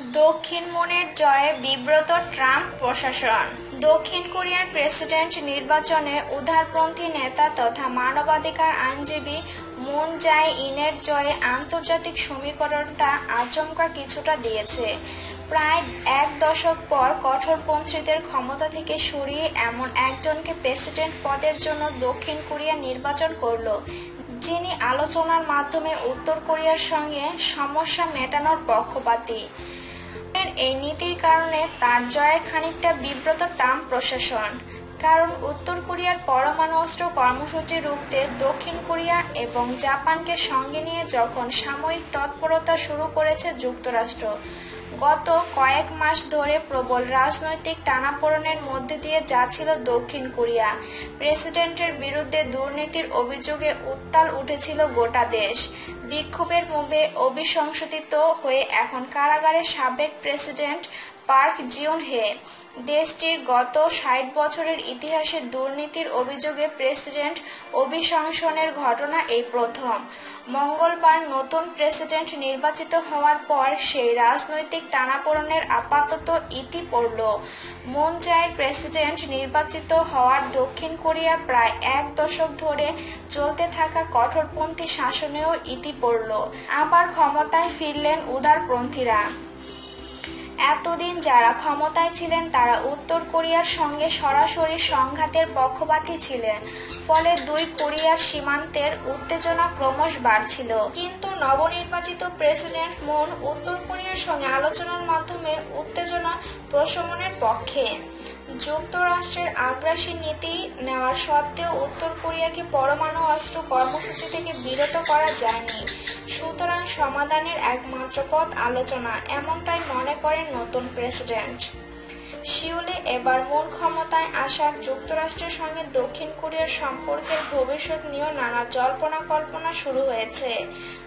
দক্ষিণ মুনের জয়ে বিব্রত ট্রাম্প প্রশাসন। দক্ষিণ কোরিয়ার প্রেসিডেন্ট নির্বাচনে উদারপন্থী নেতা তথা মানবাধিকার আইনজীবী মুন জাই ইনের জয়ে আন্তর্জাতিক সমীকরণটা আচমকা কিছুটা দিয়েছে। প্রায় এক দশক পর কঠোরপন্থীদের ক্ষমতা থেকে সরিয়ে এমন একজনকে প্রেসিডেন্ট পদের জন্য দক্ষিণ কোরিয়া নির্বাচন করল, যিনি আলোচনার মাধ্যমে উত্তর কোরিয়ার সঙ্গে সমস্যা মেটানোর পক্ষপাতী। এর এই নীতির কারণে তার জয়ের খানিকটা বিব্রত ট্রাম্প প্রশাসন। কারণ উত্তর কোরিয়ার পরমাণু অস্ত্র কর্মসূচি রুখতে দক্ষিণ কোরিয়া এবং জাপানকে সঙ্গে নিয়ে যখন সাময়িক তৎপরতা শুরু করেছে যুক্তরাষ্ট্র, গত কয়েক মাস ধরে প্রবল রাজনৈতিক টানাপোড়েনের মধ্যে দিয়ে যাচ্ছিল দক্ষিণ কোরিয়া। প্রেসিডেন্টের বিরুদ্ধে দুর্নীতির অভিযোগে উত্তাল উঠেছিল গোটা দেশ। বিক্ষোভের মুভে অভিসংশোধিত হয়ে এখন কারাগারে সাবেক প্রেসিডেন্ট পার্ক জিউন হে দেশটির গত ষাট বছরের ইতিহাসে দুর্নীতির অভিযোগে প্রেসিডেন্ট অভিশংসনের ঘটনা এই প্রথম। মঙ্গলবার নতুন প্রেসিডেন্ট নির্বাচিত হওয়ার পর সেই রাজনৈতিক টানাপোড়েনের আপাতত ইতি পড়ল। মুন জায়ের প্রেসিডেন্ট নির্বাচিত হওয়ার দক্ষিণ কোরিয়া প্রায় এক দশক ধরে চলতে থাকা কঠোরপন্থী শাসনেও ইতি পড়ল। আবার ক্ষমতায় ফিরলেন উদারপন্থীরা। এতদিন যারা ক্ষমতায় ছিলেন, তারা উত্তর কোরিয়ার সঙ্গে সরাসরি সংঘাতের পক্ষপাতী ছিলেন। ফলে দুই কোরিয়ার সীমান্তের উত্তেজনা ক্রমশ বাড়ছিল। কিন্তু নবনির্বাচিত প্রেসিডেন্ট মুন উত্তর কোরিয়ার সঙ্গে আলোচনার মাধ্যমে উত্তেজনা প্রশমনের পক্ষে। যুক্তরাষ্ট্রের আগ্রাসী নীতি নেওয়ার সত্ত্বেও উত্তর কোরিয়াকে পরমাণু অস্ত্র কর্মসূচি থেকে বিরত করা যায়নি। সুতরাং সমাধানের একমাত্র পথ আলোচনা এমনটাই মনে করেন নতুন প্রেসিডেন্ট। সিউলে এবার মূল ক্ষমতায় আসার যুক্তরাষ্ট্রের সঙ্গে দক্ষিণ কোরিয়ার সম্পর্কের ভবিষ্যৎ নিয়েও নানা জল্পনা কল্পনা শুরু হয়েছে।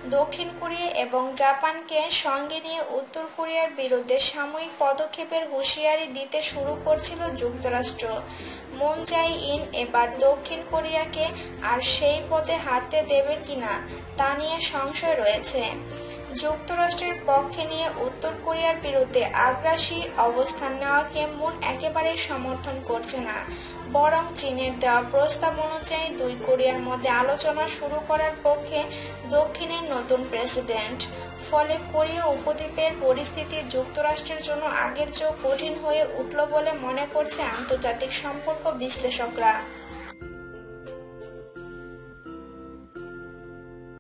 দক্ষিণ কোরিয়া এবং জাপানকে সঙ্গে নিয়ে উত্তর কোরিয়ার বিরুদ্ধে সাময়িক পদক্ষেপের হুঁশিয়ারি দিতে শুরু করছিল যুক্তরাষ্ট্র। মুন জাই ইন এবার দক্ষিণ কোরিয়াকে আর সেই পথে হাঁটতে দেবে কিনা তা নিয়ে সংশয় রয়েছে। যুক্তরাষ্ট্রের পক্ষে নিয়ে উত্তর কোরিয়ার বিরুদ্ধে আগ্রাসী অবস্থান নেওয়াকে মুন একেবারেই সমর্থন করছে না। বরং চীনের দেওয়া প্রস্তাব অনুযায়ী দুই কোরিয়ার মধ্যে আলোচনা শুরু করার পক্ষে দক্ষিণের নতুন প্রেসিডেন্ট। ফলে কোরিয়া উপদ্বীপের পরিস্থিতি যুক্তরাষ্ট্রের জন্য আগের চেয়েও কঠিন হয়ে উঠল বলে মনে করছে আন্তর্জাতিক সম্পর্ক বিশ্লেষকরা।